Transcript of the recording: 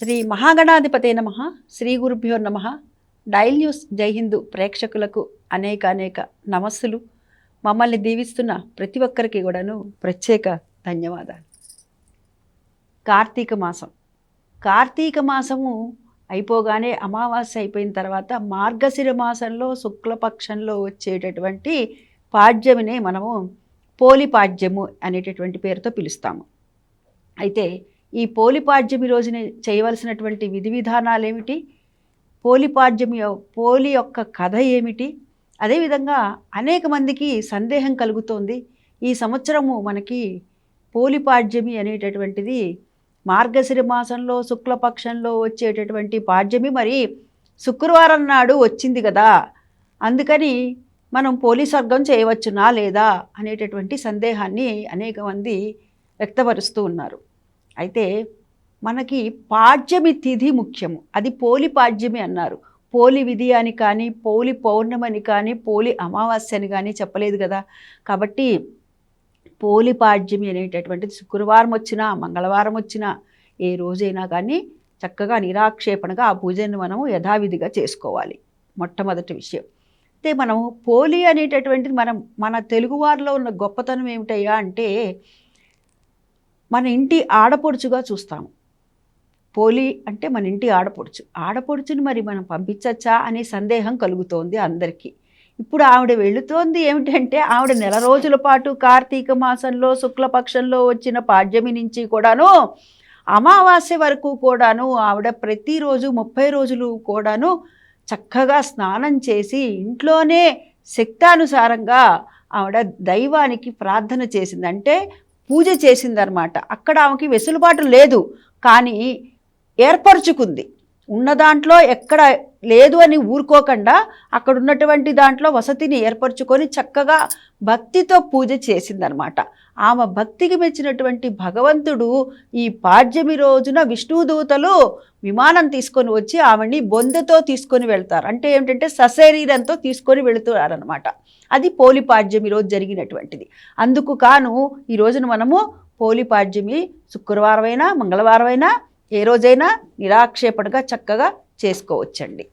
శ్రీ మహాగణాధిపతే నమ శ్రీ గురుభ్యో నమ. డైల్ న్యూస్ జై హిందూ ప్రేక్షకులకు అనేక అనేక నమస్సులు. మమ్మల్ని దీవిస్తున్న ప్రతి ఒక్కరికి కూడాను ప్రత్యేక ధన్యవాదాలు. కార్తీక మాసం. కార్తీక మాసము అయిపోగానే అమావాస్య అయిపోయిన తర్వాత మార్గశిర మాసంలో శుక్లపక్షంలో వచ్చేటటువంటి పాడ్యమినే మనము పోలిపాడ్యము అనేటటువంటి పేరుతో పిలుస్తాము. అయితే ఈ పోలిపాడ్యమి రోజున చేయవలసినటువంటి విధి విధానాలు ఏమిటి పోలిపాడ్యమి పోలి యొక్క కథ ఏమిటి? అదేవిధంగా అనేక మందికి సందేహం కలుగుతోంది. ఈ సంవత్సరము మనకి పోలిపాడ్యమి అనేటటువంటిది మార్గశిర మాసంలో శుక్లపక్షంలో వచ్చేటటువంటి పాడ్యమి. మరి శుక్రవారం నాడు వచ్చింది కదా. అందుకని మనం పోలి సర్గం చేయవచ్చునా లేదా అనేటటువంటి సందేహాన్ని అనేక మంది వ్యక్తపరుస్తూ ఉన్నారు. అయితే మనకి పాడ్యమి తిథి ముఖ్యము. అది పోలి పాడ్యమి అన్నారు. పోలి విధి అని కానీ పోలి పౌర్ణమని కానీ పోలి అమావాస్య అని కానీ చెప్పలేదు కదా. కాబట్టి పోలి పాడ్యమి అనేటటువంటిది శుక్రవారం వచ్చినా మంగళవారం వచ్చినా ఏ రోజైనా కానీ చక్కగా నిరాక్షేపణగా ఆ పూజను మనము యథావిధిగా చేసుకోవాలి. మొట్టమొదటి విషయం. అయితే మనం పోలి అనేటటువంటిది మనం మన తెలుగువారిలో ఉన్న గొప్పతనం ఏమిటయ్యా అంటే మన ఇంటి ఆడపడుచుగా చూస్తాము. పోలి అంటే మన ఇంటి ఆడపడుచు. ఆడపడుచుని మరి మనం పంపించచ్చా అనే సందేహం కలుగుతోంది అందరికీ. ఇప్పుడు ఆవిడ వెళుతోంది ఏమిటంటే ఆవిడ నెల రోజుల పాటు కార్తీక మాసంలో శుక్లపక్షంలో వచ్చిన పాడ్యమి నుంచి కూడాను అమావాస్య వరకు కూడాను ఆవిడ ప్రతిరోజు ముప్పై రోజులు కూడాను చక్కగా స్నానం చేసి ఇంట్లోనే శక్తానుసారంగా ఆవిడ దైవానికి ప్రార్థన చేసింది. అంటే పూజ చేసిందనమాట అక్కడ ఆమెకి వెసులుబాటు లేదు. కానీ ఏర్పరచుకుంది. ఉన్న దాంట్లో ఎక్కడ లేదు అని ఊరుకోకుండా అక్కడ ఉన్నటువంటి దాంట్లో వసతిని ఏర్పరచుకొని చక్కగా భక్తితో పూజ చేసిందనమాట. ఆమె భక్తికి మెచ్చినటువంటి భగవంతుడు ఈ పాడ్యమి రోజున విష్ణుదూతలు విమానం తీసుకొని వచ్చి ఆమెని బొందెతో తీసుకొని వెళ్తారు. అంటే ఏమిటంటే సశరీరంతో తీసుకొని వెళుతున్నారనమాట. అది పోలి పాడ్యమి రోజు జరిగినటువంటిది. అందుకు కాను ఈ రోజున మనము పోలి పాడ్యమి శుక్రవారమైనా మంగళవారమైనా మంగళవారం అయినా ఏ రోజైనా నిరాక్షేపణగా చక్కగా చేసుకోవచ్చండి.